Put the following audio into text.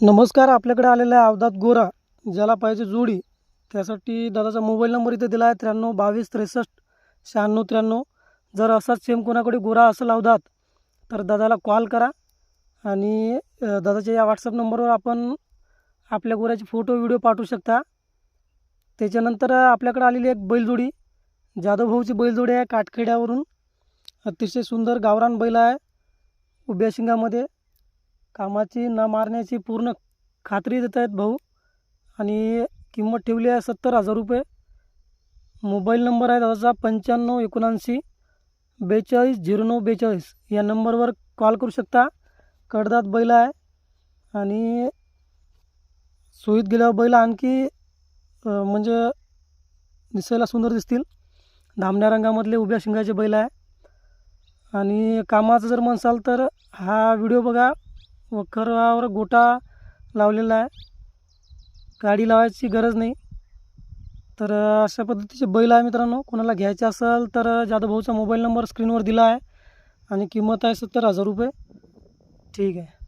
नमस्कार आपल्याकडे आलेला आहे अवधात गोरा ज्याला पाहिजे जोडी. त्यासाठी दादाचा मोबाईल नंबर इथे दिला आहे त्र्याण्णव बावीस त्रेसष्ट शहाण्णव त्र्याण्णव. जर असाच सेम कोणाकडे गोरा असेल अवधात तर दादाला कॉल करा आणि दादाच्या या व्हॉट्सअप नंबरवर आपण आपल्या गोऱ्याचे फोटो व्हिडिओ पाठवू शकता. त्याच्यानंतर आपल्याकडे आलेली एक बैलजोडी जाधवभाऊची बैलजोडी आहे काटखेड्यावरून. अतिशय सुंदर गावरान बैल आहे उभ्या शिंगामध्ये. कामाची न मारण्याची पूर्ण खात्री देत आहेत भाऊ. आणि किंमत ठेवली आहे सत्तर हजार रुपये. मोबाईल नंबर आहे दादाचा पंच्याण्णव एकोणऐंशी बेचाळीस झिरो नऊ बेचाळीस. या नंबरवर कॉल करू शकता. कडदात बैल आहे. आणि सोयीत गेल्यावर बैल आणखी म्हणजे दिसायला सुंदर दिसतील. धामण्या रंगामधले उभ्या शिंगाचे बैल आहे. आणि कामाचं जर म्हणसाल तर हा व्हिडिओ बघा. वखरावर गोटा लावलेला आहे. गाडी लावायची गरज नाही. तर अशा पद्धतीचे बैल आहे मित्रांनो. कोणाला घ्यायचे असेल तर जाधव भाऊचा मोबाईल नंबर स्क्रीनवर दिला आहे. आणि किंमत आहे सत्तर हजार रुपये. ठीक आहे.